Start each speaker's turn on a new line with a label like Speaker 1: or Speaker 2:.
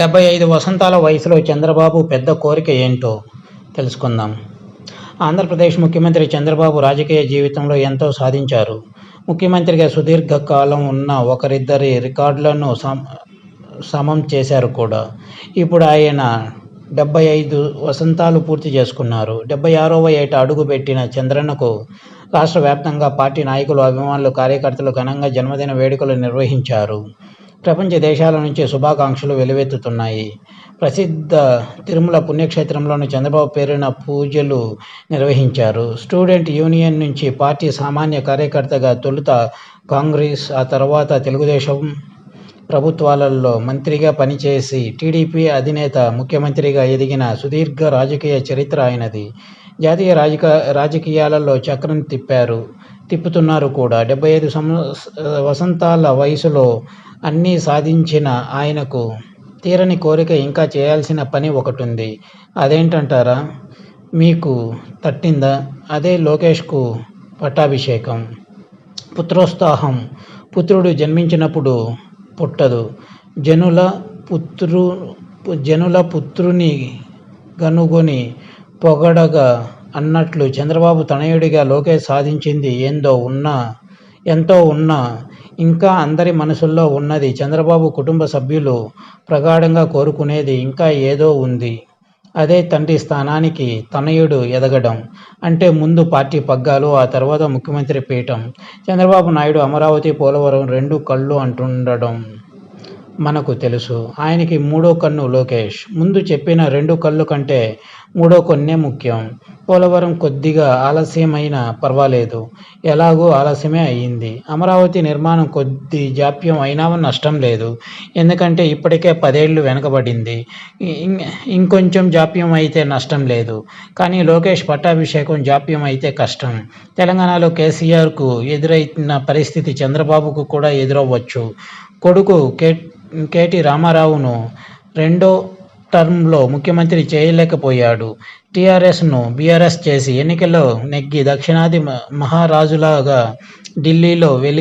Speaker 1: డెబ్బై ఐదు వసంతాల వయసులో చంద్రబాబు పెద్ద కోరిక ఏంటో తెలుసుకుందాం. ఆంధ్రప్రదేశ్ ముఖ్యమంత్రి చంద్రబాబు రాజకీయ జీవితంలో ఎంతో సాధించారు. ముఖ్యమంత్రిగా సుదీర్ఘ కాలం ఉన్న ఒకరిద్దరి రికార్డులను సమ సమం చేశారు కూడా. ఇప్పుడు ఆయన డెబ్బై ఐదు వసంతాలు పూర్తి చేసుకున్నారు. డెబ్బై ఆరవ ఏట అడుగుపెట్టిన చంద్రన్నకు రాష్ట్ర వ్యాప్తంగా పార్టీ నాయకులు అభిమానులు కార్యకర్తలు ఘనంగా జన్మదిన వేడుకలు నిర్వహించారు. ప్రపంచ దేశాల నుంచి శుభాకాంక్షలు వెలువెత్తుతున్నాయి. ప్రసిద్ధ తిరుమల పుణ్యక్షేత్రంలోని చంద్రబాబు పేరున పూజలు నిర్వహించారు. స్టూడెంట్ యూనియన్ నుంచి పార్టీ సామాన్య కార్యకర్తగా తొలుత కాంగ్రెస్ ఆ తర్వాత తెలుగుదేశం ప్రభుత్వాలలో మంత్రిగా పనిచేసి టీడీపీ అధినేత ముఖ్యమంత్రిగా ఎదిగిన సుదీర్ఘ రాజకీయ చరిత్ర ఆయనది. జాతీయ రాజక రాజకీయాలలో చక్రం తిప్పారు. తిప్పుతున్నారు కూడా. డెబ్బై ఐదు వసంతాల వయసులో అన్నీ సాధించిన ఆయనకు తీరని కోరిక ఇంకా చేయాల్సిన పని ఒకటి ఉంది అదేంటంటారా? మీకు తట్టిందా? అదే లోకేష్కు పట్టాభిషేకం. పుత్రోత్సాహం పుత్రుడు జన్మించినప్పుడు పుట్టదు. జనుల పుత్రు జనుల పుత్రుని గనుగొని పొగడగా అన్నట్లు చంద్రబాబు తనయుడిగా లోకేష్ సాధించింది ఏందో ఉన్నా ఎంతో ఉన్నా ఇంకా అందరి మనసుల్లో ఉన్నది చంద్రబాబు కుటుంబ సభ్యులు ప్రగాఢంగా కోరుకునేది ఇంకా ఏదో ఉంది. అదే తండ్రి స్థానానికి తనయుడు ఎదగడం అంటే ముందు పార్టీ పగ్గాలు ఆ తర్వాత ముఖ్యమంత్రి పీఠం చంద్రబాబు నాయుడు అమరావతి పోలవరం రెండు కళ్ళు అంటుండడం మనకు తెలుసు. ఆయనకి మూడో కన్ను లోకేష్. ముందు చెప్పిన రెండు కళ్ళు కంటే మూడో కన్నే ముఖ్యం. పోలవరం కొద్దిగా ఆలస్యమైనా పర్వాలేదు. ఎలాగో ఆలస్యమే అయ్యింది. అమరావతి నిర్మాణం కొద్ది జాప్యం అయినా నష్టం లేదు. ఎందుకంటే ఇప్పటికే పదేళ్ళు వెనకబడింది. ఇం- ఇంకొంచెం జాప్యం అయితే నష్టం లేదు. కానీ లోకేష్ పట్టాభిషేకం జాప్యం అయితే కష్టం. తెలంగాణలో కేసీఆర్కు ఎదురైన పరిస్థితి చంద్రబాబుకు కూడా ఎదురవ్వచ్చు. కొడుకు కే కేటీ రామారావును రెండో టర్మ్లో ముఖ్యమంత్రి చేయలేకపోయాడు. టీఆర్ఎస్ను బీఆర్ఎస్ చేసి ఎన్నికల్లో నెగ్గి దక్షిణాది మహారాజులాగా ఢిల్లీలో వెలి